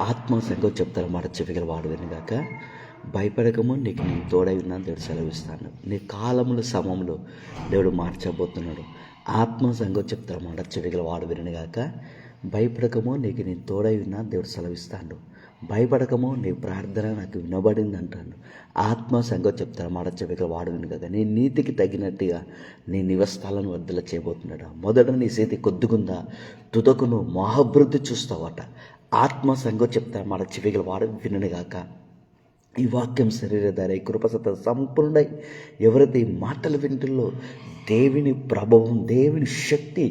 ఆత్మ సంగతి చెప్తారు మాట చెవిగల వాడు వినగాక భయపడకము నీకు నేను తోడై ఉన్నాను దేవుడు సెలవిస్తాను. నీ కాలముల సమయంలో దేవుడు మార్చబోతున్నాడు. ఆత్మ సంగతి చెప్తారు మాట చెవిగల వాడు వినగాక భయపడకము నీకు నేను తోడై ఉన్నా దేవుడు సెలవిస్తాడు. భయపడకము నీ ప్రార్థన నాకు వినబడింది అంటాను ఆత్మ సంగతి చెప్తారు మాట చెవిగల వాడు వినగాక నీ నీతికి తగినట్టుగా నీ నివస్థాలను వర్ధల చేయబోతున్నాడు. మొదట నీ చేతి కొద్దుకుందా తుదకును మహాభివృద్ధి చూస్తావట. ఆత్మ సంగో చెప్తారు మాట చెవిగల వాడు వినగాక ఈ వాక్యం శరీరధార కృపసత సంపూర్ణై ఎవరైతే ఈ మాటలు వింటుల్లో దేవుని ప్రభావం దేవుని శక్తి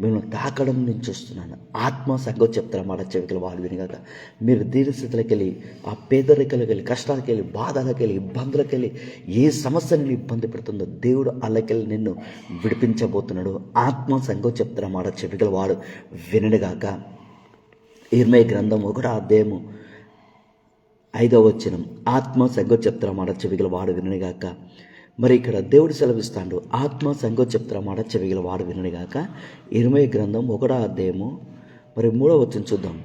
మిమ్మల్ని తాకడం నేను చూస్తున్నాను. ఆత్మ సంగో చెప్తారు మాట చెవికలు వాళ్ళు వినగాక మీరు దీనస్థితిలోకి వెళ్ళి ఆ పేదరికలకు వెళ్ళి కష్టాలకు వెళ్ళి బాధలకు వెళ్ళి ఇబ్బందులకు వెళ్ళి ఏ సమస్యని ఇబ్బంది పెడుతుందో దేవుడు అల్లకెళ్ళి నిన్ను విడిపించబోతున్నాడు. ఆత్మ సంగో చెప్తారు మాట చెవికలు వాడు వినడుగాక ఇర్మయ గ్రంథం ఒకటో అధ్యాయము ఐదవ వచనం. ఆత్మ సంగో మాట చెవిగల వాడు విననిగాక మరి ఇక్కడ దేవుడు సెలవిస్తాడు ఆత్మ సంగో మాట చెవిగల వాడు విననిగాక ఇరవై గ్రంథం ఒకటో అధ్యాయము మరి మూడవ వచనం చూద్దాం.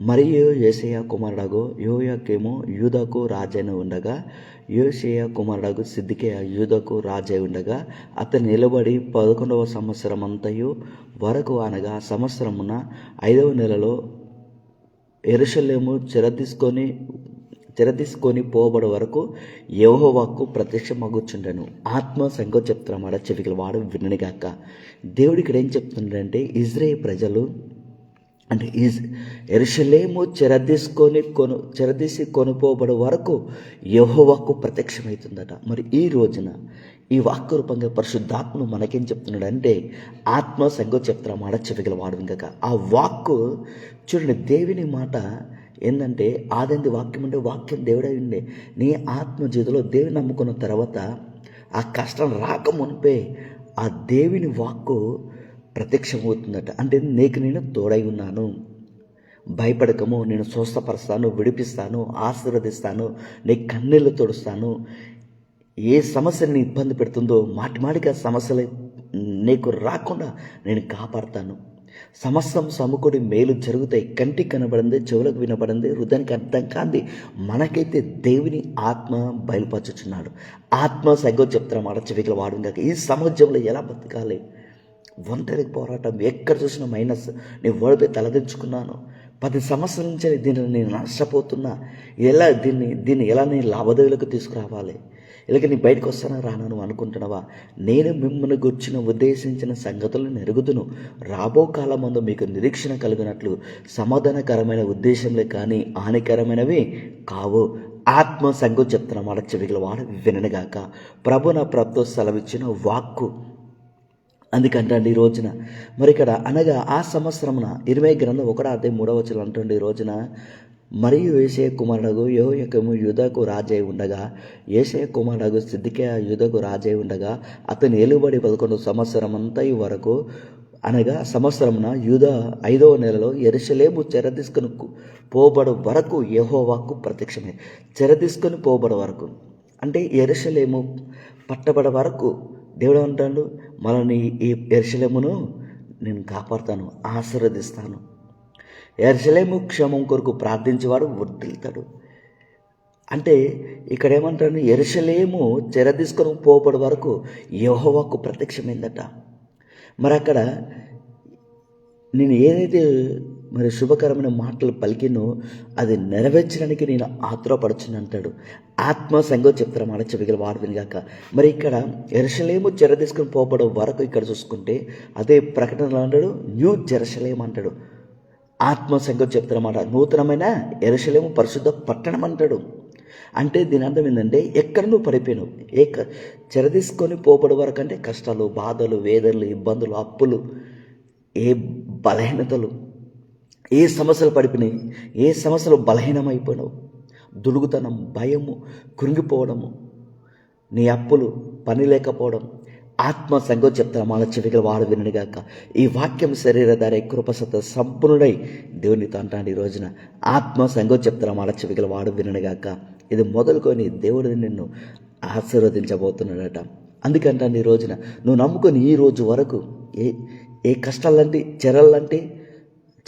మరియు ఏసయ్య కుమారుడగు యోయకేమో యూదకు రాజైన ఉండగా యోషేయ కుమారుడగు సిద్ధికే యూదకు రాజై ఉండగా అతను నిలబడి పదకొండవ సంవత్సరం అంతయు వరకు అనగా సంవత్సరమున ఐదవ నెలలో ఎరుషలేము చెరదీసుకొని చెరదీసుకొని పోబడి వరకు యెహోవాకు ప్రత్యక్షమగుచుండెను. ఆత్మ సంఘం చెప్తున్నామాట చెవికల వాడు విననిగాక దేవుడు ఇక్కడ ఏం చెప్తున్నాడంటే ఇజ్రాయేల్ ప్రజలు అంటే ఈజ్ ఎరుషలేము చెరదీసుకొని కొను చెరదీసి కొనుపోబడి వరకు యహోవాకు ప్రత్యక్షమవుతుందట. మరి ఈ రోజున ఈ వాక్య రూపంగా పరిశుద్ధాత్మను మనకేం చెప్తున్నాడు అంటే ఆత్మ సంగతి చెప్తున్నా మాట చెవిగల వాడు ఇంకక ఆ వాక్కు చూడండి దేవుని మాట ఏంటంటే ఆదంది వాక్యం అంటే వాక్యం దేవుడై ఉండే. నీ ఆత్మ జీవితంలో దేవుని నమ్ముకున్న తర్వాత ఆ కష్టం రాక మునిపే ఆ దేవుని వాక్కు ప్రత్యక్షమవుతుందట. అంటే నీకు నేను తోడై ఉన్నాను. భయపడకము నేను స్వస్థపరుస్తాను విడిపిస్తాను ఆశీర్వదిస్తాను నీ కన్నీళ్ళు తొడుస్తాను. ఏ సమస్యని ఇబ్బంది పెడుతుందో మాటిమాటిగా సమస్యలు నీకు రాకుండా నేను కాపాడతాను. సమస్తం సమకూడి మేలు జరుగుతాయి. కంటికి కనబడింది చెవులకు వినబడింది హృదయానికి అర్థం కాంది. మనకైతే దేవుని ఆత్మ బయలుపరచుచున్నాడు. ఆత్మ సగో చెప్తారా మాట చెవికల వాడు ఈ సమాజంలో ఎలా బతకాలి? ఒంటరికి పోరాటం. ఎక్కడ చూసినా మైనస్. నేను ఓడిపోయి తలదించుకున్నాను. పది సంవత్సరాల నుంచి దీన్ని నేను నష్టపోతున్నా. ఎలా దీన్ని దీన్ని ఎలా నేను లాభదేవులకు తీసుకురావాలి? ఇలాగ నీ బయటకు వస్తానా రానా నువ్వు అనుకుంటున్నావా? నేను మిమ్మల్ని గుర్చిన ఉద్దేశించిన సంగతులను ఎరుగుదును రాబో కాలమందు మీకు నిరీక్షణ కలిగినట్లు సమాధానకరమైన ఉద్దేశంలే కానీ హానికరమైనవి కావు. ఆత్మ సంగం చెప్తున్న మాట చెవిగల వాడు వినగాక ప్రభు నా ప్రభుత్వ సెలవిచ్చిన వాక్కు. అందుకంటండి ఈ రోజున మరి ఇక్కడ అనగా ఆ సంవత్సరమున ఇరవై గ్రంథం ఒకటో అదే మూడవ వచ్చలు అంటుండే ఈ రోజున మరియు ఏసే కుమారుడు యోయకము యుధకు రాజై ఉండగా ఏసే కుమారుడు సిద్ధికే యుధకు రాజై ఉండగా అతను ఏలుబడి పదకొండు సంవత్సరం అంతా వరకు అనగా సంవత్సరమున యూద ఐదవ నెలలో ఎరుసలేము చెరదీసుకొని పోబడు వరకు యహోవాకు ప్రత్యక్షమే. చెరదీసుకొని పోబడ వరకు. అంటే ఎరుసలేము పట్టబడ వరకు దేవుడు అంటాడు మనల్ని ఈ ఎరుసలేమును నేను కాపాడుతాను ఆశీర్వదిస్తాను ఎర్సలేము క్షేమం కొరకు ప్రార్థించేవాడు వర్దిల్తాడు అంటే ఇక్కడ ఏమంటాడు ఎరుసలేము చెరదీసుకొని పోబడి వరకు యహోవాకు ప్రత్యక్షమైందట. మరి అక్కడ నేను ఏదైతే మరి శుభకరమైన మాటలు పలికినో అది నెరవేర్చడానికి నేను ఆతురపడుచుని అంటాడు. ఆత్మ సంగతి చెప్తారు మాట చెవిగల వాడు కాక మరి ఇక్కడ ఎరసలేము చెర తీసుకుని వరకు ఇక్కడ చూసుకుంటే అదే ప్రకటనలో అంటాడు న్యూ జెరసలేం అంటాడు. ఆత్మ సంగతి చెప్తారన్నమాట. నూతనమైన ఎరసలేము పరిశుద్ధ పట్టణం అంటాడు. అంటే దీని అర్థం ఏంటంటే ఎక్కడ నువ్వు పడిపోయావు ఏ చెరదీసుకొని పోపడి వరకు అంటే కష్టాలు బాధలు వేదనలు ఇబ్బందులు అప్పులు ఏ బలహీనతలు ఏ సమస్యలు పడిపోయినాయి? ఏ సమస్యలు బలహీనమైపోయినావు? దుడుగుతనం భయము కృంగిపోవడము నీ అప్పులు పని లేకపోవడం ఆత్మ సంఘం చెప్తాను. మన చెవిగల వాడు వినడిగాక ఈ వాక్యం శరీరధార కృపసత సంపూర్ణుడై దేవునితో అంటాడు ఈ రోజున ఆత్మ సంఘం చెప్తాను. మన చెవిగల వాడు వినడిగాక ఇది మొదలుకొని దేవుడు నిన్ను ఆశీర్వదించబోతున్నాడట. అందుకంటాను ఈ రోజున నువ్వు నమ్ముకొని ఈ రోజు వరకు ఏ ఏ కష్టాలంటే చెరలంటే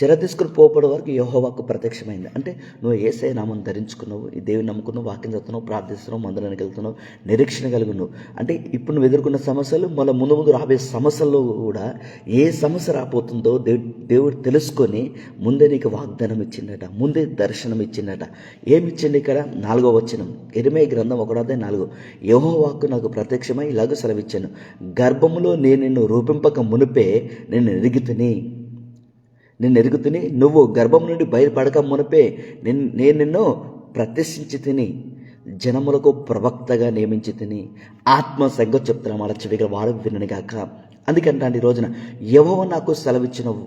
చెర తీసుకుని పోపడే వరకు యహోవాకు ప్రత్యక్షమైంది. అంటే నువ్వు ఏసఐ నామం ధరించుకున్నావు ఈ దేవుని నమ్ముకున్నావు వాక్యం చదువుతున్నావు ప్రార్థిస్తున్నావు మందిరానికి వెళ్తున్నావు నిరీక్షణ కలిగి ఉన్నావు అంటే ఇప్పుడు నువ్వు ఎదుర్కొన్న సమస్యలు మళ్ళీ ముందు ముందు రాబోయే సమస్యల్లో కూడా ఏ సమస్య రాబోతుందో దేవు దేవుడు తెలుసుకొని ముందే నీకు వాగ్దానం ఇచ్చిండట ముందే దర్శనం ఇచ్చిండట. ఏమి ఇచ్చిండు ఇక్కడ? నాలుగో వచనం. ఎరిమే గ్రంథం ఒకటోదే నాలుగు. యహో నాకు ప్రత్యక్షమై ఇలాగ సెలవిచ్చాను. గర్భములో నేను నిన్ను రూపింపక మునిపే నేను ఎరుగుతుని. నేను ఎరుగుతుని నువ్వు గర్భం నుండి బయలుపడక మునిపే నేను నేను నిన్ను ప్రతిష్ఠించి తిని జనములకు ప్రవక్తగా నియమించి తిని ఆత్మ సంగ చెప్తున్న మాట చెవిగా వాడు విననిగాక అందుకంటే ఈ రోజున ఎవో నాకు సెలవిచ్చినవు.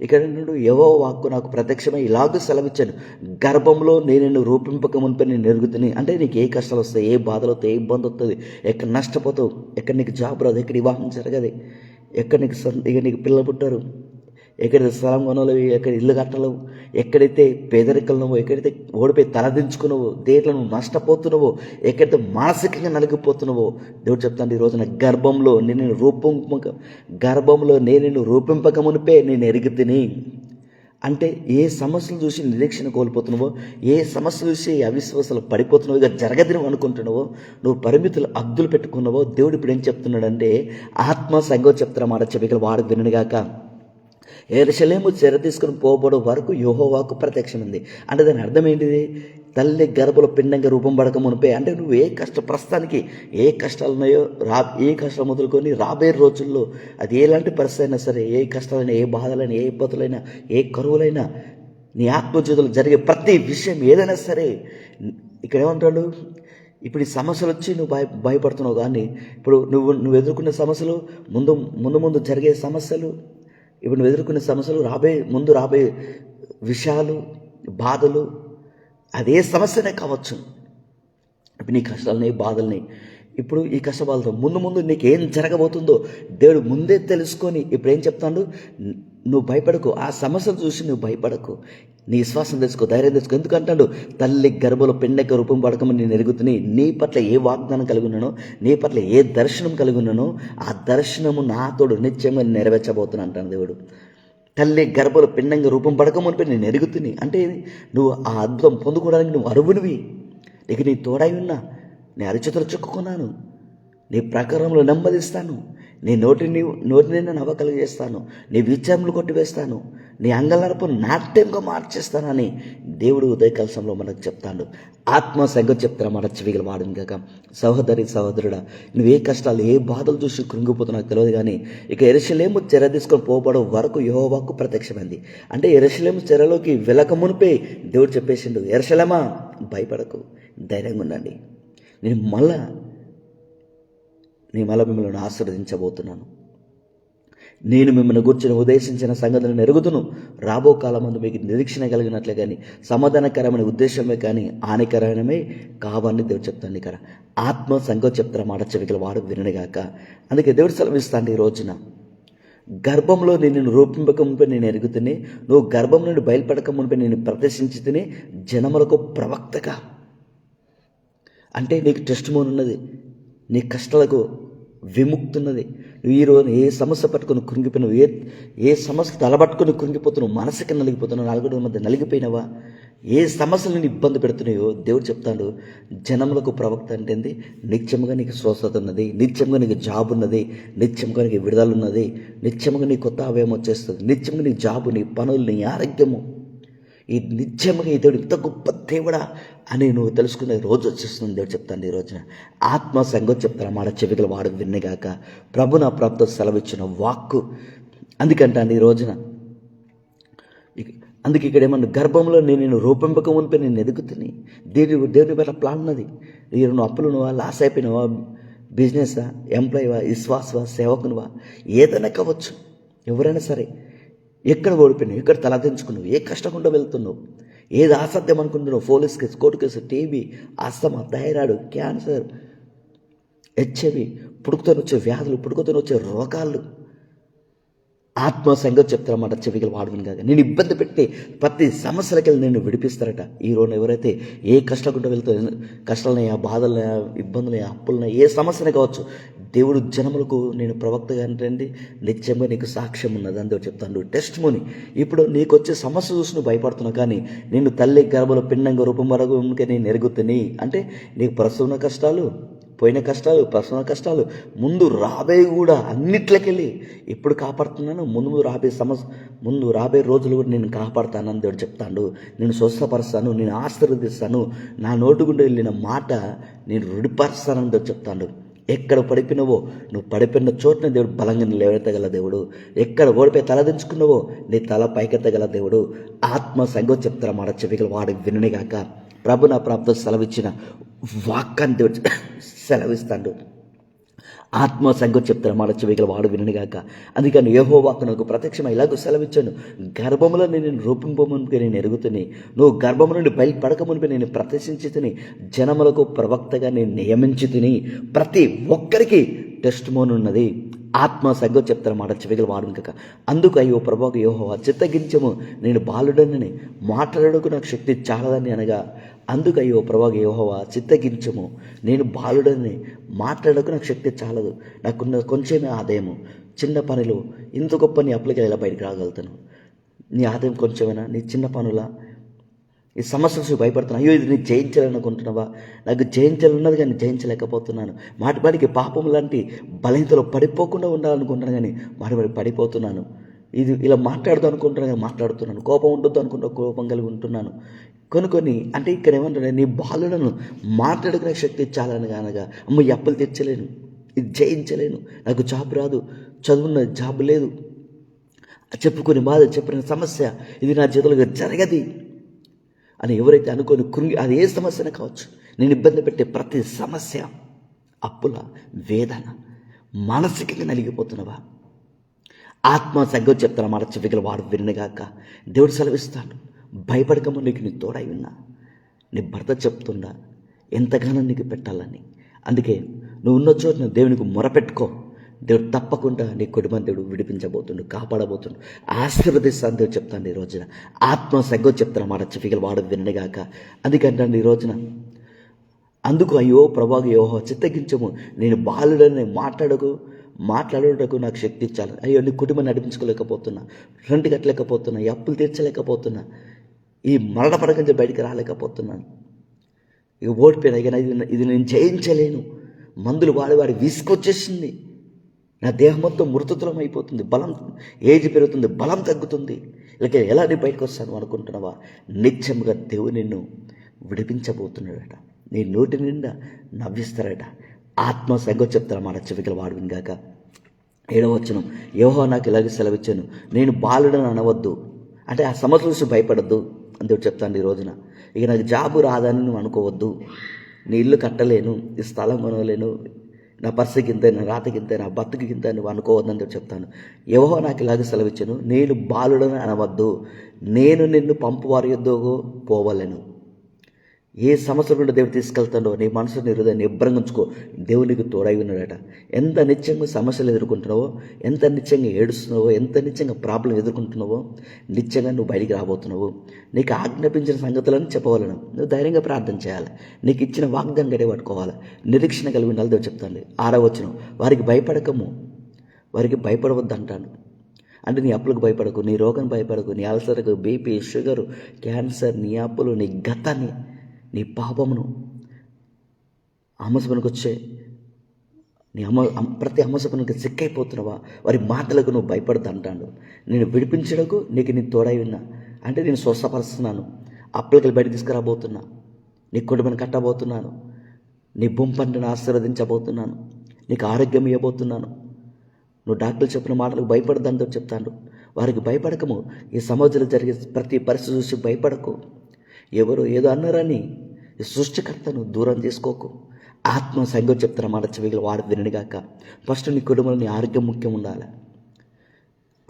ఇక్కడ నుండి ఎవో వాక్కు నాకు ప్రత్యక్షమై ఇలాగ సెలవిచ్చాను. గర్భంలో నేను నిన్ను రూపింపక మునిపే నేను ఎరుగుతుని. అంటే నీకు ఏ కష్టాలు వస్తాయి ఏ బాధలు వస్తాయి ఏ ఇబ్బంది వస్తుంది ఎక్కడ నష్టపోతావు ఎక్కడ నీకు జాబ్ రాదు ఎక్కడ వివాహం జరగదు ఎక్కడ నీకు సొంత ఇక నీకు పిల్లలు పుట్టారు. ఎక్కడైతే స్థలం కొనలేవు ఎక్కడ ఇల్లు కట్టలేవు ఎక్కడైతే పేదరికలున్నావో ఎక్కడైతే ఓడిపోయి తలదించుకున్నావో దేంట్లో నువ్వు నష్టపోతున్నావో ఎక్కడైతే మానసికంగా నలిగిపోతున్నావో దేవుడు చెప్తాను ఈ రోజున గర్భంలో నేను రూపింపక గర్భంలో నేను నిన్ను రూపింపక మునిపే నేను ఎరిగి తిని. అంటే ఏ సమస్యలు చూసి నిరీక్షణ కోల్పోతున్నావో ఏ సమస్యలు చూసి అవిశ్వాసాలు పడిపోతున్నావో ఇక జరగదని అనుకుంటున్నావో నువ్వు పరిమితులు అద్దులు పెట్టుకున్నావో దేవుడు ఇప్పుడు ఏం చెప్తున్నాడంటే ఆత్మ సంగం చెప్తున్నమాట చెప్పగల వాడు వినడుగాక ఎరుసలేము చెర తీసుకుని పోబడే వరకు యోహోవాకు ప్రత్యక్షమైంది. అంటే దాని అర్థం ఏంటిది? తల్లి గర్భలో పిండంగా రూపం పడక మునిపే. అంటే నువ్వు ఏ కష్ట ప్రస్తుతానికి ఏ కష్టాలు ఉన్నాయో రా ఏ కష్టాలు మొదలుకొని రాబోయే రోజుల్లో అది ఎలాంటి పరిస్థితి అయినా సరే ఏ కష్టాలైనా ఏ బాధలైనా ఏ ఇబ్బందులైనా ఏ కరువులైనా నీ ఆత్మజ్యోతులు జరిగే ప్రతి విషయం ఏదైనా సరే ఇక్కడ ఏమంటాడు? ఇప్పుడు ఈ సమస్యలు వచ్చి నువ్వు భయ భయపడుతున్నావు కానీ ఇప్పుడు నువ్వు నువ్వు ఎదుర్కొనే సమస్యలు ముందు ముందు ముందు జరిగే సమస్యలు ఇప్పుడు నువ్వు ఎదుర్కొనే సమస్యలు రాబోయే ముందు రాబోయే విషయాలు బాధలు అదే సమస్యనే కావచ్చు. ఇప్పుడు నీ కష్టాలని బాధల్ని ఇప్పుడు ఈ కష్టపాలతో ముందు ముందు నీకు ఏం జరగబోతుందో దేవుడు ముందే తెలుసుకొని ఇప్పుడు ఏం చెప్తాడు? నువ్వు భయపడకు. ఆ సమస్యను చూసి నువ్వు భయపడకు. నీ విశ్వాసం తెచ్చుకో ధైర్యం తెచ్చుకో ఎందుకంటాడు? తల్లి గర్భలో పెండక రూపం పడకమని నేను ఎరుగుతుని నీ పట్ల ఏ వాగ్దానం కలిగి ఉన్నానో నీ పట్ల ఏ దర్శనం కలిగి ఉన్నానో ఆ దర్శనము నాతోడు నిత్యంగా నెరవేర్చబోతున్నా అంటాను దేవుడు. తల్లి గర్భలో పిండంగా రూపం పడకమనిపై నేను ఎరుగుతుని. అంటే నువ్వు ఆ అద్భుతం పొందుకోవడానికి నువ్వు అరువునివి నీకు నీ తోడై ఉన్నా. నీ అరిచేతులు చెక్కుకున్నాను. నీ ప్రకారంలో నెమ్మదిస్తాను. నీ నోటిని నోటిని నేను చేస్తాను నీ విచారములు కొట్టివేస్తాను. నీ అంగళారపు నాట్యంగా మార్చేస్తానని దేవుడు ఉదయకలసంలో మనకు చెప్తాడు. ఆత్మ సంగతి చెప్తాను మన చెవిగల వాడిని కాక సహోదరి సహోదరుడా నువ్వు ఏ కష్టాలు ఏ బాధలు చూసి కృంగిపోతున్నావు తెలియదు కానీ ఇక ఎరసలేము చెర తీసుకొని పోబడం వరకు యహోవాకు ప్రత్యక్షమైంది. అంటే ఎరసలేము చెరలోకి వెలక మునిపే దేవుడు చెప్పేసిండు ఎరసలేమా భయపడకు ధైర్యంగా ఉండండి. నేను మళ్ళా నేను మళ్ళీ మిమ్మల్ని ఆశీర్వదించబోతున్నాను. నేను మిమ్మల్ని గుర్చిన ఉద్దేశించిన సంగతులను ఎరుగుతును రాబో కాలమందు మీకు నిరీక్షణ కలిగినట్లే కానీ సమాధానకరమైన ఉద్దేశమే కానీ హానికరమే కావని దేవుడు చెప్తాను ఇక్కడ ఆత్మ సంఘం చెప్తున్న మాట చెవికల వాడు వినగాక అందుకే దేవుడు సెలవిస్తాను ఈ రోజున. గర్భంలో నేను రూపింపక మునిపై నేను ఎరుగుతుని నువ్వు గర్భం నుండి బయలుపడక మునిపై నేను ప్రదర్శించి తిని జనములకు ప్రవక్తగా అంటే నీకు టెస్ట్ మోన్ ఉన్నది. నీ కష్టాలకు విముక్తున్నది. నువ్వు ఈరోజు ఏ సమస్య పట్టుకుని కృంగిపోయినావు ఏ ఏ సమస్య తలబట్టుకుని కృంగిపోతున్నావు మనసుకి నలిగిపోతున్నావు నలుగురు మధ్య నలిగిపోయినావా? ఏ సమస్యలు ఇబ్బంది పెడుతున్నాయో దేవుడు చెప్తాడు. జనములకు ప్రవక్త అంటే ఏంది? నిత్యముగా నీకు స్వస్థత ఉన్నది నిత్యంగా నీకు జాబ్ ఉన్నది నిత్యంగా నీకు విడుదల ఉన్నది నిత్యముగా నీ కొత్త అవయం వచ్చేస్తుంది నిత్యంగా నీ జాబు నీ పనులు నీ ఆరోగ్యము. ఈ నిత్యముగా ఈ దేవుడు ఇంత గొప్ప దేవుడా అని నువ్వు తెలుసుకునే రోజు వచ్చేస్తుంది దేవుడు చెప్తాను ఈ రోజున. ఆత్మ సంగతి చెప్తాను మాట చెవికల వాడు విన్నగాక. ప్రభు నా ప్రభుత్వ సెలవిచ్చిన వాక్కు. అందుకంటాను ఈ రోజున. అందుకే ఇక్కడ ఏమన్నా గర్భంలో నేను నేను రూపింపక మునిపై నేను ఎదుగుతుంది దేవుని దేవుని పట్ల ప్లాన్ ఉన్నది. నువ్వు అప్పులు నువ్వా లాస్ అయిపోయినవా? బిజినెసా ఎంప్లాయీవా? విశ్వాసవా? సేవకునివా? ఏదైనా కావచ్చు. ఎవరైనా సరే ఎక్కడ ఓడిపోయినావు? ఎక్కడ తలదించుకున్నావు ఏ కష్టకుండా వెళ్తున్నావు? ఏది అసాధ్యం అనుకుంటున్నావు? Police case court case TB asthma thyroid cancer HIV పుడుకుతో వచ్చే వ్యాధులు పుడుకుతో వచ్చే రోగాలు. ఆత్మ సంగతి చెప్తారన్నమాట చెవికలు వాడుకుని కాక నేను ఇబ్బంది పెట్టి ప్రతి సమస్యలకెళ్ళి నేను విడిపిస్తారట. ఈ రోజున ఎవరైతే ఏ కష్టకుండా వెళ్తారో కష్టాలనయా బాధలనయా ఇబ్బందులనయా అప్పులనయా ఏ సమస్యనే కావచ్చు దేవుడు జనములకు నేను ప్రవక్తగా అంటే నిత్యంగా నీకు సాక్ష్యం ఉన్నది అని చెప్తాను టెస్ట్ మోని ఇప్పుడు నీకు వచ్చే సమస్య చూసి నువ్వు భయపడుతున్నావు కానీ నేను తల్లి గర్భలో పిండంగా రూపం వరకు నేను ఎరుగుతుంది అంటే నీకు ప్రస్తుతం కష్టాలు పోయిన కష్టాలు ప్రస్తుత కష్టాలు ముందు రాబోయే కూడా అన్నిట్లకెళ్ళి ఎప్పుడు కాపాడుతున్నాను ముందు రాబోయే సమస్య ముందు రాబోయే రోజులు కూడా నేను కాపాడుతానని దేవుడు చెప్తాడు. నేను స్వస్థపరుస్తాను నేను ఆశీర్వదిస్తాను. నా నోటు గుండా వెళ్ళిన మాట నేను రుడిపరుస్తానని దేవుడు చెప్తాడు. ఎక్కడ పడిపోయినవో నువ్వు పడిపోయిన చోటున దేవుడు బలంగా లేవెత్తగల దేవుడు. ఎక్కడ ఓడిపోయి తలదించుకున్నావో నీ తల పైకెత్తగల దేవుడు. ఆత్మ సంగతి చెప్తారన్నమాట మాట చెవిగల వాడు విననిగాక ప్రభు నా ప్రాప్త సెలవిచ్చిన వాక్కాన్ని దేవుడు సెలవిస్తాడు. ఆత్మ సంఘం చెప్తారు మాట చెవిగల వాడు వినగాక అందుకని ఏహో వాక్కు నాకు ప్రత్యక్షమై ఇలాగో సెలవిచ్చాను. గర్భములో నేను రూపింపమునిపై నేను ఎరుగుతుని నువ్వు గర్భము నుండి బయలుపడకమునిపై నేను ప్రదర్శించి తిని జనములకు ప్రవక్తగా నేను నియమించి తిని ప్రతి ఒక్కరికి టెస్ట్ మోన్ ఉన్నది. ఆత్మ సంగతి చెప్తారు మాట వాడు కాక అందుకు అయ్యో ప్రభాకు యోహో చిత్తగించము. నేను బాలుడనని మాట్లాడకు నాకు శక్తి చాలదని అనగా అందుకయ్యో ప్రభాగ చిత్తగించము. నేను బాలుడని మాట్లాడకు నాకు శక్తి చాలదు. నాకున్న కొంచెమే ఆదాయము. చిన్న పనిలో ఇంత గొప్ప నీ అప్లకి ఎలా బయటకు రాగలుగుతాను? నీ ఆదాయం కొంచెమేనా? నీ చిన్న పనుల? ఈ సమస్య చూసి భయపడుతున్నా. అయ్యో ఇది నేను జయించాలనుకుంటున్నావా? నాకు జయించాలన్నది కానీ జయించలేకపోతున్నాను. మాటిపాటికి పాపం లాంటి బలహీనతలో పడిపోకుండా ఉండాలనుకుంటున్నాను కానీ మాటి పడిపోతున్నాను. ఇది ఇలా మాట్లాడుతూ అనుకుంటున్నాను కానీ మాట్లాడుతున్నాను కోపం ఉండొద్దు అనుకుంటా కోపం కలిగి ఉంటున్నాను. కొన్ని కొన్ని అంటే ఇక్కడ ఏమంటారు నీ బాలులను మాట్లాడుకునే శక్తి చాలని అనగా అమ్మ ఈ అప్పులు తెచ్చలేను ఇది జయించలేను నాకు జాబ్ రాదు చదువున్న జాబ్ లేదు. చెప్పుకొని బాధ చెప్పిన సమస్య ఇది నా చేతులుగా జరగది అని ఎవరైతే అనుకొని కృంగి అది ఏ సమస్యనే కావచ్చు నేను ఇబ్బంది పెట్టే ప్రతి సమస్య అప్పుల వేదన మానసికంగా నలిగిపోతున్నవా? ఆత్మ సంగతి చెప్తున్న మాట చెవిగల వాడు వినగాక దేవుడు సెలవిస్తాడు భయపడకము నీకు నీ తోడై ఉన్నా. నీ భర్త చెప్తుండా ఎంతగానో నీకు పెట్టాలని. అందుకే నువ్వు ఉన్న చోటున దేవునికి మొరపెట్టుకో దేవుడు తప్పకుండా నీ కుటుంబం దేవుడు విడిపించబోతుండు కాపాడబోతుండు. ఆశీర్వదిస్తాను దేవుడు చెప్తాను ఈ రోజున. ఆత్మ సంగతి చెప్తాను మాట చెవిగల వాడు వినగాక అందుకంటే ఈ రోజున అందుకు అయ్యో ప్రభాగ యోహో చిత్తగించము. నేను బాలుడని మాట్లాడకు. మాట్లాడటకు నాకు శక్తి ఇచ్చాలి అయ్యో నీ కుటుంబం నడిపించుకోలేకపోతున్నా. రెంట్ కట్టలేకపోతున్నా. ఈ అప్పులు తీర్చలేకపోతున్నా. ఈ మరణ పడక నుంచి బయటికి రాలేకపోతున్నాను ఇక ఓడిపోయినా ఇక ఇది ఇది నేను జయించలేను. మందులు వాడి వాడి విసుకొచ్చేసింది నా దేహం మొత్తం మృతతులం అయిపోతుంది. బలం ఏజ్ పెరుగుతుంది. బలం తగ్గుతుంది. ఇక ఎలా నేను బయటకు వస్తాను అనుకుంటున్నావా? నిత్యంగా దేవుడు నిన్ను విడిపించబోతున్నాడట. నీ నోటి నిండా నవ్విస్తారట. ఆత్మ సంగతి మాట మన చెవికల వాడు గాక ఏడవచ్చును యోహో నాకు ఇలాగే సెలవిచ్చాను నేను బాలుడని అనవద్దు. అంటే ఆ సమస్య చూసి భయపడద్దు అని దేవుడు చెప్తాను ఈ రోజున. ఇక నాకు జాబు రాదని నువ్వు అనుకోవద్దు. నీ ఇల్లు కట్టలేను ఈ స్థలం కొనలేను నా పరిస్థితికి ఇంత నా రాతకి ఇంత నా బతుకు ఇంత నువ్వు అనుకోవద్దని చెప్పి చెప్తాను ఎవహో నాకు ఇలాగే సెలవిచ్చాను నేను బాలుడని అనవద్దు. నేను నిన్ను పంపువారి యుద్ధకు పోవలేను. ఏ సమస్య నుండి దేవుడు తీసుకెళ్తాడో నీ మనసు నీ హృదయాన్ని ఇబ్బంగా ఉంచుకో దేవునికి తోడై ఉన్నాడట. ఎంత నిత్యంగా సమస్యలు ఎదుర్కొంటున్నావో ఎంత నిత్యంగా ఏడుస్తున్నావో ఎంత నిత్యంగా ప్రాబ్లం ఎదుర్కొంటున్నావో నిత్యంగా నువ్వు బయటికి రాబోతున్నావు. నీకు ఆజ్ఞాపించిన సంగతులను చెప్పవలను. నువ్వు ధైర్యంగా ప్రార్థన చేయాలి. నీకు ఇచ్చిన వాగ్దానం గడే పట్టుకోవాలి. నిరీక్షణ కలిగి ఉండాలి దేవుడు చెప్తాను ఆరవచనం వారికి భయపడకము. వారికి భయపడవద్దు అంటాను అంటే నీ అప్పులకు భయపడకు నీ రోగం భయపడకు నీ అల్సర్కు బీపీ షుగరు క్యాన్సర్ నీ అప్పులు నీ గతాన్ని నీ పాపమును అమ్మసపనికి నీ అమ్మ ప్రతి అమ్మసపనికి సిక్కైపోతున్నావా? వారి మాటలకు నువ్వు భయపడద్దు అంటాడు. నేను విడిపించడకు నీకు నీ తోడై ఉన్నా. అంటే నేను స్వస్థపరుస్తున్నాను. అప్పులకి బయట తీసుకురాబోతున్నా. నీ కుటుంబాన్ని కట్టబోతున్నాను. నీ బొంపంటను ఆశీర్వదించబోతున్నాను. నీకు ఆరోగ్యం ఇవ్వబోతున్నాను. నువ్వు డాక్టర్లు చెప్పిన మాటలకు భయపడద్దంతో చెప్తాను వారికి భయపడకము. ఈ సమాజంలో జరిగే ప్రతి పరిస్థితి చూసి భయపడకు. ఎవరు ఏదో అన్నారని సృష్టికర్తను దూరం చేసుకోకు ఆత్మ సంఘం చెప్తున్న మాట చెవిగలు వాడు వినడిగాక ఫస్ట్ నీ కుటుంబంలో నీ ఆరోగ్యం ముఖ్యం ఉండాలి.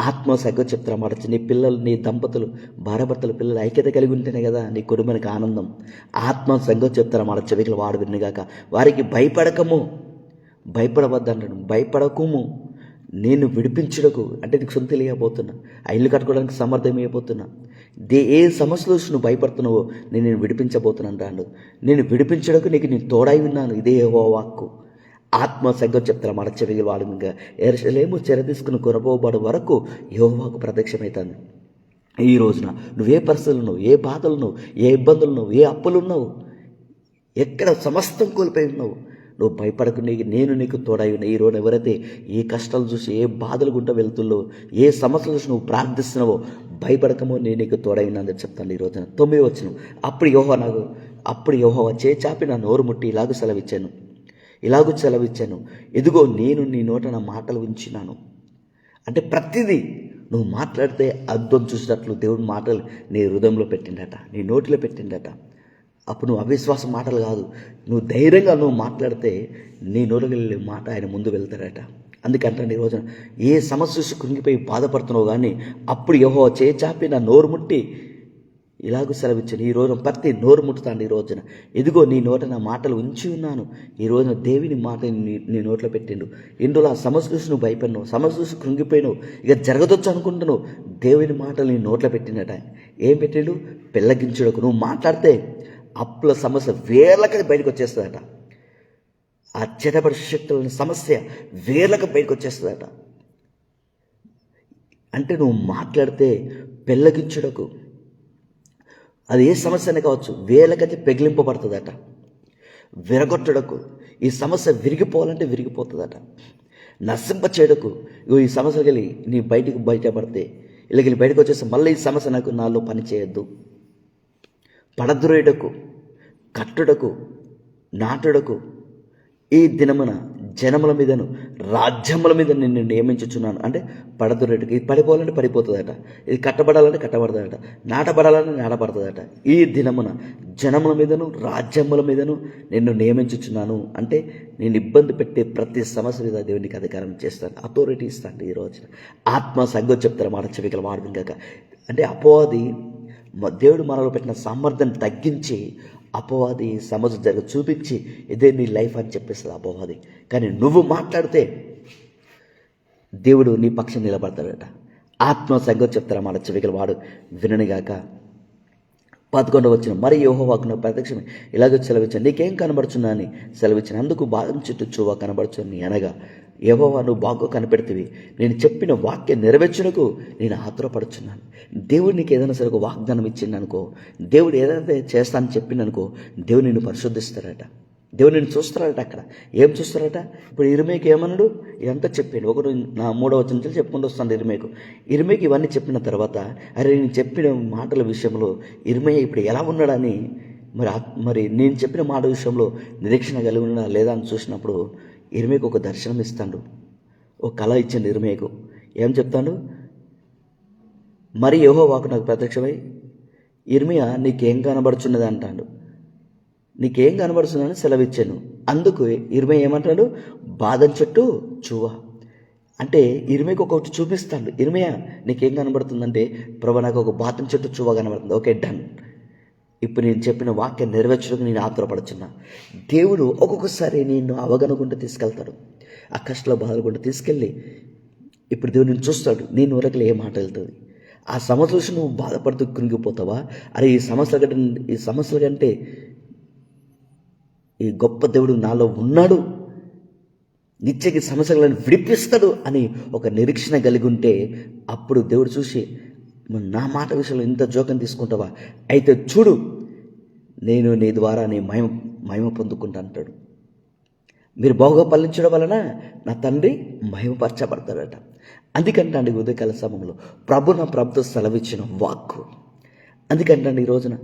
ఆత్మ సంఘం చెప్తున్న మాట నీ పిల్లలు నీ దంపతులు భారభర్తలు పిల్లలు ఐక్యత కలిగి ఉంటేనే కదా నీ కుటుంబానికి ఆనందం. ఆత్మ సంఘం చెప్తున్న మాట చెవిగలు వాడు వినగాక వారికి భయపడకము. భయపడవద్దంటాను భయపడకుము. నేను విడిపించడకు అంటే నీకు సొంత లేకపోతున్నా ఆ ఇల్లు కట్టుకోవడానికి సమర్థం అయిపోతున్నా దే ఏ సమస్యలు నువ్వు భయపడుతున్నావో నేను నేను విడిపించబోతున్నాను రాను. నేను విడిపించడానికి నీకు నేను తోడై ఉన్నాను. ఇదే ఓ వాక్కు. ఆత్మ సంగం చెప్తాను మన చెవిగి వాడు ఇంకా ఎరసలేము చెర తీసుకుని వరకు యోవాకు ప్రత్యక్షమవుతుంది ఈ రోజున నువ్వే పరిస్థితులను ఏ బాధలను ఏ ఇబ్బందులు ఏ అప్పులు ఉన్నావు ఎక్కడ సమస్తం కోల్పోయి ఉన్నావు? నువ్వు భయపడకు నీకు నేను నీకు తోడాయి ఉన్నా ఈ రోజు ఎవరైతే ఏ కష్టాలు చూసి ఏ బాధలు గుండా వెళ్తున్నావో ఏ సమస్యలు చూసి నువ్వు ప్రార్థిస్తున్నావో భయపడకమో నేను నీకు తోడై చెప్తాను ఈ రోజున. తొమ్మిది వచ్చిన అప్పుడు యోహో నాకు అప్పుడు యోహో వచ్చే చాపి నా నోరు ముట్టి ఇలాగ సెలవిచ్చాను. ఇలాగూ సెలవిచ్చాను. ఎదుగో నేను నీ నోట నా మాటలు ఉంచినాను. అంటే ప్రతిదీ నువ్వు మాట్లాడితే అర్థం చూసినట్లు దేవుని మాటలు నీ హృదయంలో పెట్టిండట నీ నోటిలో పెట్టిండట. అప్పుడు నువ్వు అవిశ్వాసం మాటలు కాదు. నువ్వు ధైర్యంగా నువ్వు మాట్లాడితే నీ నోటికి మాట ఆయన ముందు వెళ్తాడట అందుకంటే ఈ రోజున ఏ సమస్య కృంగిపోయి బాధపడుతున్నావు కానీ అప్పుడు యహో చేచాపి నా నోరు ముట్టి ఇలాగూ సెలవిచ్చాను. ఈ రోజున ప్రతి నోరు ముట్టుతాను ఈ రోజున. ఇదిగో నీ నోట నా మాటలు ఉంచి ఉన్నాను. ఈ రోజున దేవుని మాట నీ నీ నోట్లో పెట్టిండు. ఇందులో ఆ సమస్య చూసి నువ్వు భయపడినావు. సమస్య చూసి కృంగిపోయినావు. ఇక జరగదొచ్చు అనుకుంటున్నావు. దేవుని మాటలు నీ నోట్లో పెట్టినట ఏం పెట్టిండు? పెళ్ళగించుడకు నువ్వు మాట్లాడితే అప్పుల సమస్య వేర్లకి బయటకు వచ్చేస్తుందట ఆ చెడబడి శక్తుల సమస్య వేర్లకు బయటకు వచ్చేస్తుందట అంటే నువ్వు మాట్లాడితే పెళ్ళగించుడకు అది ఏ సమస్య కావచ్చు వేలకైతే పెగిలింపబడుతుందట. విరగొట్టడకు ఈ సమస్య విరిగిపోవాలంటే విరిగిపోతుందట. నశింప చేయడకు ఇగో ఈ సమస్య వెళ్ళి నీ బయటికి బయటపడితే ఇలాగ బయటకు వచ్చేస్తే మళ్ళీ ఈ సమస్య నాకు నాలో పని చేయొద్దు. పడద్రోయుటకు కట్టుడకు నాటుడకు ఈ దినమున జనముల మీదను రాజ్యముల మీద నిన్ను నియమించుచున్నాను. అంటే పడదురేటుకి ఇది పడిపోవాలంటే పడిపోతుందట. ఇది కట్టబడాలంటే కట్టబడతాదట. నాటబడాలంటే నాటబడుతుందట. ఈ దినమున జనముల మీదను రాజ్యముల మీదను నిన్ను నియమించుచున్నాను. అంటే నేను ఇబ్బంది పెట్టే ప్రతి సమస్య మీద దేవునికి అధికారం చేస్తాను. అథారిటీ ఇస్తాను ఈ రోజున. ఆత్మ సంగతి చెప్తారు మాట చెవికల వాడడం కాక. అంటే అపోది దేవుడు మనలో పెట్టిన సామర్థ్యం తగ్గించి అపవాది సమస్య జరగ చూపించి ఇదే నీ లైఫ్ అని చెప్పేస్తుంది అపవాది. కానీ నువ్వు మాట్లాడితే దేవుడు నీ పక్షం నిలబడతాడట. ఆత్మ సంగతి చెప్తారా మన చెవికల వాడు. విననిగాక పదకొండు వచ్చిన మరి యోహోవాకు నాకు ప్రత్యక్షమే. ఇలాగ సెలవిచ్చాను. నీకేం కనబడుచున్నా అని సెలవిచ్చిన. అందుకు బాదం చెట్టు చూవా కనబడుచుని అనగా యహోవా నువ్వు బాగా కనపెడుతుంది నేను చెప్పిన వాక్యం నెరవేర్చునకు నేను ఆతురపడుచున్నాను దేవుడు నీకు ఏదైనా సరే ఒక వాగ్దానం ఇచ్చిండనుకో దేవుడు ఏదైతే చేస్తానని చెప్పిందనుకో దేవుడు నిన్ను పరిశుద్ధిస్తాడట. దేవుడు నేను చూస్తాడట అక్కడ. ఏం చూస్తాడట ఇప్పుడు ఇరుమేకు ఏమన్నాడు? ఇదంతా చెప్పాడు. ఒకడు నా మూడవ వచ్చిన చెప్పుకుంటూ వస్తాను ఇరుమేకు. ఇరుమేకి ఇవన్నీ చెప్పిన తర్వాత అరే నేను చెప్పిన మాటల విషయంలో ఇరుమయ్య ఇప్పుడు ఎలా ఉన్నాడని మరి మరి నేను చెప్పిన మాట విషయంలో నిరీక్షణ కలిగి ఉన్నా లేదా అని చూసినప్పుడు ఇరుమేకు ఒక దర్శనం ఇస్తాడు. ఒక కళ ఇచ్చిండు ఇరుమేకు. ఏం చెప్తాడు? మరి యహో వాకు నాకు ప్రత్యక్షమై ఇర్మియా నీకేం కనబడుచున్నది అంటాడు. నీకేం కనబడుతుందని సెలవిచ్చాను. అందుకు ఇరవై ఏమంటాడు? బాదం చెట్టు చూవా. అంటే ఇరిమేకి ఒకటి చూపిస్తాడు. ఇరిమయ నీకేం కనబడుతుందంటే ప్రభు నాకు ఒక బాదం చెట్టు చూవ కనబడుతుంది. Okay done. ఇప్పుడు నేను చెప్పిన వాక్యం నెరవేర్చడానికి నేను ఆతురపడుచున్నా. దేవుడు ఒక్కొక్కసారి నిన్ను అవగనకుండా తీసుకెళ్తాడు. ఆ కష్టాల బాధలు గుండా తీసుకెళ్ళి ఇప్పుడు దేవుడు నేను చూస్తాడు. నీ నూరకలు ఏ మాట వెళ్తుంది? ఆ సమస్య చూసి నువ్వు బాధపడుతూ కృంగిపోతావా? అరే ఈ సమస్యల కంటే ఈ సమస్యల కంటే ఈ గొప్ప దేవుడు నాలో ఉన్నాడు. నిత్యకి సమస్యలను విడిపిస్తాడు అని ఒక నిరీక్షణ కలిగి ఉంటే అప్పుడు దేవుడు చూసి నా మాట విషయంలో ఇంత జోకం తీసుకుంటావా? అయితే చూడు నేను నీ ద్వారా నీ మహిమ మహిమ పొందుకుంటా అంటాడు. మీరు బాగా పలించడం వలన నా తండ్రి మహిమపరచబడతాడట. అందుకంటే అండి ఉదయకాల సమయంలో ప్రభు నా ప్రభుతో సెలవిచ్చిన వాక్కు. అందుకంటే అండి ఈ రోజున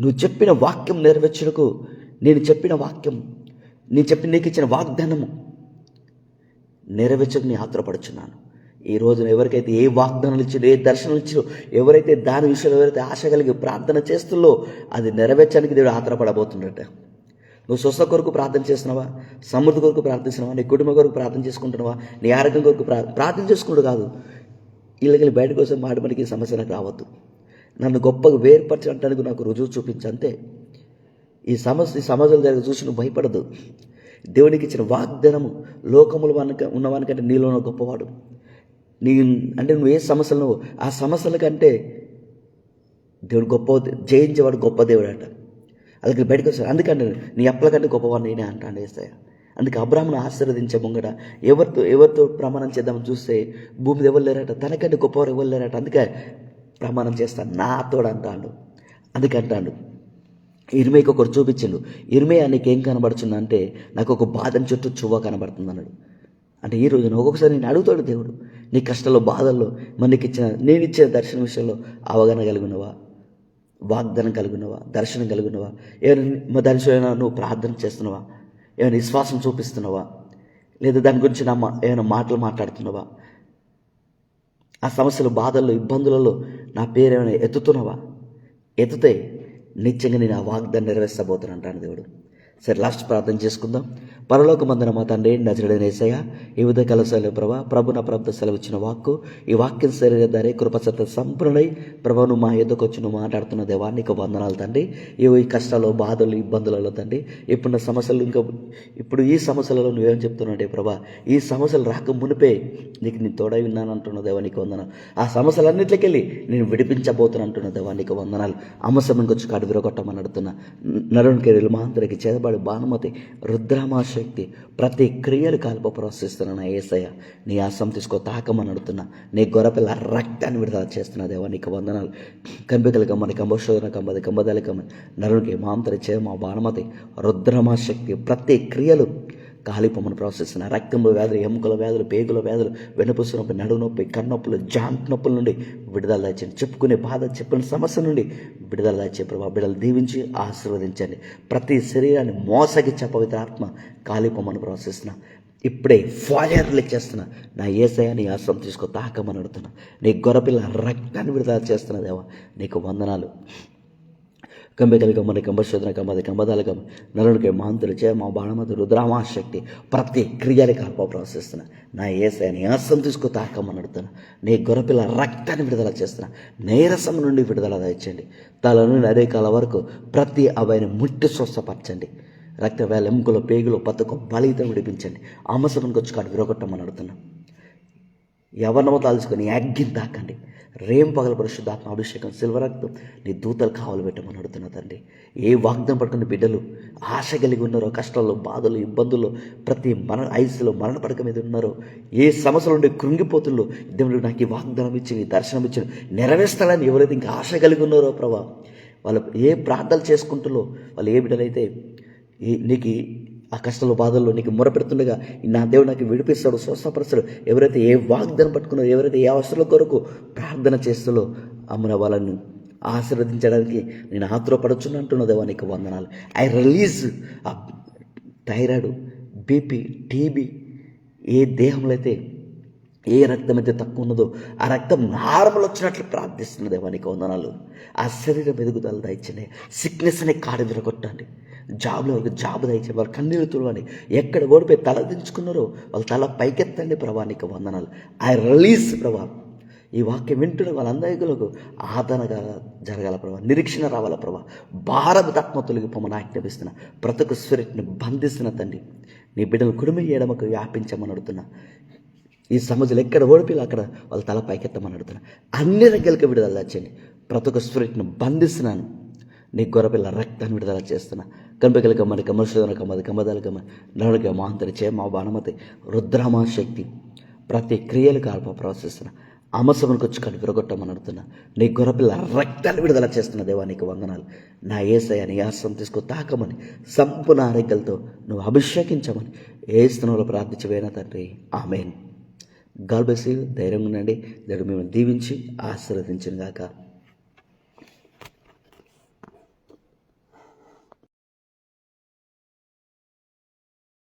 నువ్వు చెప్పిన వాక్యం నెరవేర్చుటకు నేను చెప్పిన వాక్యం నేను చెప్పి నీకు ఇచ్చిన వాగ్దానము నెరవేర్చకు ఆత్రపడుచున్నాను. ఈ రోజున ఎవరికైతే ఏ వాగ్దానాలు ఇచ్చారో ఏ దర్శనాలు ఇచ్చారో ఎవరైతే దాని విషయంలో ఎవరైతే ఆశ కలిగి ప్రార్థన చేస్తుందో అది నెరవేర్చడానికి దేవుడు ఆత్రపడబోతున్నట్ట. నువ్వు స్వస్థ కొరకు ప్రార్థన చేస్తున్నావా? సమృద్ధి కొరకు ప్రార్థిస్తున్నావా నీ కుటుంబం కొరకు ప్రార్థన చేసుకుంటున్నావా? నీ ఆరోగ్యం కొరకు ప్రార్థన చేసుకుంటూ కాదు. ఇళ్ళకెళ్ళి బయటకు కోసం మాట మనకి సమస్య నాకు రావద్దు. నన్ను గొప్పగా వేర్పరచడానికి నాకు రుజువు చూపించంతే ఈ సమస్య ఈ సమాజంలో జరిగి చూసి నువ్వు భయపడదు. దేవునికి ఇచ్చిన వాగ్దానము లోకములు వనక ఉన్నవానికంటే నీలోన గొప్పవాడు. నీ అంటే నువ్వు ఏ సమస్యలు ఆ సమస్యల కంటే దేవుడు గొప్ప జయించేవాడు గొప్ప దేవుడు అంట అందుకే బయటకు వస్తాడు. అందుకంటే నీ అప్పల కంటే గొప్పవాడు నేనే అంటాను వేస్తాయా అందుకే అబ్రాహ్మను ఆశీర్వదించే ముంగట ఎవరితో ఎవరితో ప్రమాణం చేద్దామని చూస్తే భూమి ఎవరు లేరట? తనకంటే గొప్పవారు ఎవరు లేరట? అందుకే ప్రమాణం చేస్తాను. నాతోడు అంటాడు. అందుకే అంటాడు. ఇరిమేకి ఒకటి చూపించిండు. ఇరిమే నీకు ఏం అంటే నాకు ఒక బాధని చుట్టూ చువ్వ కనబడుతుంది అన్నాడు. అంటే ఈ రోజున ఒక్కొక్కసారి నేను అడుగుతాడు దేవుడు నీ కష్టాల్లో బాధల్లో మనకి ఇచ్చిన నేను ఇచ్చిన దర్శనం విషయంలో అవగాహన కలిగినవా వాగ్దానం కలిగినవా దర్శనం కలిగినవా ఏమైనా మా దర్శనం నువ్వు ప్రార్థన చేస్తున్నావా? ఏమైనా విశ్వాసం చూపిస్తున్నావా? లేదా దాని గురించి నా ఏమైనా మాటలు మాట్లాడుతున్నావా? ఆ సమస్యలు బాధల్లో ఇబ్బందులలో నా పేరు ఏమైనా ఎత్తుతున్నావా? ఎత్తుతే నిత్యంగా నేను ఆ వాగ్దాన్ని నెరవేర్చబోతున్నాను అంటాను దేవుడు. సరే లాస్ట్ ప్రార్థన చేసుకుందాం. పరలోక మందన మా తండ్రి నజరడైన ఏసయ్య ఈ ఉదయ కలశాలు ప్రభా ప్రభు నా ప్రభుత్వ సెలవిచ్చిన వాక్కు ఈ వాక్యం శరీర ధరే కృపసత్త సంపూర్ణై ప్రభును మా ఎదుకు వచ్చి మాట్లాడుతున్న దేవా నీకు వందనాలు తండ్రి. ఇవి ఈ కష్టాలు బాధలు ఇబ్బందులలో తండ్రి ఇప్పుడున్న సమస్యలు ఇంకా ఇప్పుడు ఈ సమస్యలలో నువ్వేం చెప్తున్నాడే ప్రభా ఈ సమస్యలు రాక మునిపే నీకు నేను తోడై విన్నాను అంటున్న దేవా నీకు వందనాలు. ఆ సమస్యలన్నింటికెళ్ళి నేను విడిపించబోతున్నా అంటున్న దేవా నీకు వందనాలు. అమ్మసమంకి వచ్చి కాడు విరగొట్టమని అడుగుతున్నా. నరుణ్కి మాంతరికి చేదబడి భానుమతి శక్తి ప్రతి క్రియలు కాల్ప ప్రోత్సహిస్తున్నా ఏసయ్య. నీ ఆసం తీసుకో తాకమని అడుగుతున్నా నీ గొర్రెపిల్ల రక్తాన్ని విడుదల చేస్తున్న దేవా నీకు వందనాలు. కంపికలు కమ్మని కంబోషోధన కమ్మది కంబదలి కమ్మని నరునికి మాంతరి చేమ రుద్రమా శక్తి ప్రతి క్రియలు కాలిపొమ్మను ప్రోత్సహిస్తున్న రక్తంలో వ్యాధులు ఎముకల వ్యాధులు పేగుల వ్యాధులు వెనుపుసు నొప్పి నడునొప్పి కన్నొప్పులు జాంట్ నొప్పుల నుండి విడుదల దాచండి చెప్పుకునే బాధ చెప్పిన సమస్య నుండి విడుదల దాచే ప్రభావ బిడ్డలు దీవించి ఆశీర్వదించండి. ప్రతి శరీరాన్ని మోసగి చెప్పవిత ఆత్మ కాలిపొమ్మను ప్రోత్సహిస్తున్నా ఇప్పుడే ఫాయర్లు చేస్తున్నా. నా ఏసయ నీ ఆశ్రమం తీసుకో తాకమని అడుగుతున్నా. నీ గొర్రెపిల్ల రక్తాన్ని విడుదల చేస్తున్నా దేవా నీకు వందనాలు. కంబెకలి కమ్మని కంబశోధన కమ్మది కంబదాల కమ్మ నలుడికి మాంతులు చే మా బాణమతి రుద్రామాశక్తి ప్రతి క్రియలు కల్ప ప్రవశిస్తున్నా నా ఏసైని ఆసం తీసుకో తాకమ్మని అడుగుతున్నా. నీ గొరపిల్ల రక్తాన్ని విడుదల చేస్తున్నా. నీరసం నుండి విడుదల తెచ్చండి తల నుండి అరేకాల వరకు ప్రతి అబ్బాయిని ముట్టి స్వస్థపరచండి. రక్త వేల ఎముకలు పేగులు పతకం బలితం విడిపించండి. అమ్మసమనికి వచ్చి కాడు విరగొట్టమని అడుగుతున్నా. ఎవరినో తలుచుకొని యాగ్గిని దాకండి. రేం పగల పరిశుద్ధాత్మ అభిషేకం సిల్వరక్తం నీ దూతలు కావాలి పెట్టమని అడుగుతున్నా తండ్రి ఏ వాగ్దం పట్టుకున్న బిడ్డలు ఆశ కలిగి ఉన్నారో కష్టాల్లో బాధలు ఇబ్బందులు ప్రతి మరణ ఐసులో మరణ పడక మీద ఉన్నారో ఏ సమస్యలు ఉండే కృంగిపోతుల్లో దేవుడు నాకు ఈ వాగ్దానం ఇచ్చి నీ దర్శనం ఇచ్చి నెరవేర్స్తాడని ఎవరైతే ఇంకా ఆశ కలిగి ఉన్నారో ప్రభా వాళ్ళు ఏ ప్రార్థనలు చేసుకుంటుల్లో వాళ్ళు ఏ బిడ్డలైతే ఈ నీకు ఆ కష్టాలు బాధల్లో నీకు మొరపెడుతుండగా నా దేవుడు నాకు విడిపిస్తాడు స్వస్థపరుస్తాడు. ఎవరైతే ఏ వాగ్దానం పట్టుకున్నారో ఎవరైతే ఏ అవసరం కొరకు ప్రార్థన చేస్తారో అమ్మున వాళ్ళని ఆశీర్వదించడానికి నేను ఆతురపడచును అంటున్నదేవా నీకు వందనాలు. ఐ రిలీజ్ ఆ థైరాయిడ్ బీపీ టీబీ ఏ దేహంలో అయితే ఏ రక్తం అయితే తక్కువ ఉన్నదో ఆ రక్తం నార్మల్ వచ్చినట్లు ప్రార్థిస్తున్న దేవానికి వందనాలు. ఆ శరీరం ఎదుగుదల దయచండి సిక్నెస్ని కాడి విరగొట్టండి. జాబ్లో వాళ్ళకి జాబ్ దయచే వాళ్ళ కన్నీళ్ళు తుడవండి. ఎక్కడ ఓడిపోయి తల దించుకున్నారో వాళ్ళ తల పైకెత్తండి ప్రభానికి వందనాలు. ఐ రిలీజ్ ప్రభా. ఈ వాక్యం వింటున్న వాళ్ళందరికీ ఆదరణగా జరగాల ప్రభా నిరీక్షణ రావాల ప్రభా. భారత ఆత్మ తొలగిపోమని ఆజ్ఞాపిస్తున్న ప్రతి ఒక్క స్పిరిట్ని బంధిస్తున్న తండ్రి. నీ బిడ్డలు కుడిమి ఏడమకు వ్యాపించమని అడుగుతున్నా. ఈ సమాజంలో ఎక్కడ ఓడిపోయి అక్కడ వాళ్ళ తల పైకెత్తమని అడుగుతున్నా. అన్ని దగ్గరికి విడుదల తెచ్చండి ప్రతి ఒక్క స్పిరిట్ను బంధిస్తున్నాను. నీ గొర్రెపిల్ల రక్తాన్ని విడుదల చేస్తున్నా. కంపెకల కమ్మని కమర్షోదన కమ్మది కమ్మదాల కమ్మ నరుడికి మాంతరి చే మా బాణమతి రుద్రమా శక్తి ప్రతి క్రియలు కాల్ప ప్రవర్తిస్తున్నా అమసమునికి వచ్చి కడుపు విరగొట్టమని అడుగుతున్నా నీ గొర్రపిల్ల రక్తాన్ని విడుదల చేస్తున్న దేవా నీకు వందనాలు నా ఏసయ నీ ఆశ్రమం తీసుకో తాకమని సంపూర్ణ ఆరోగ్యాలతో నువ్వు అభిషేకించమని ఏ స్థానంలో ప్రార్థించవేనా తండ్రి ఆమెన్ గాడ్ ధైర్యంగా ఉండండి దేవుడు మిమ్మల్ని దీవించి ఆశీర్వదించిన గాక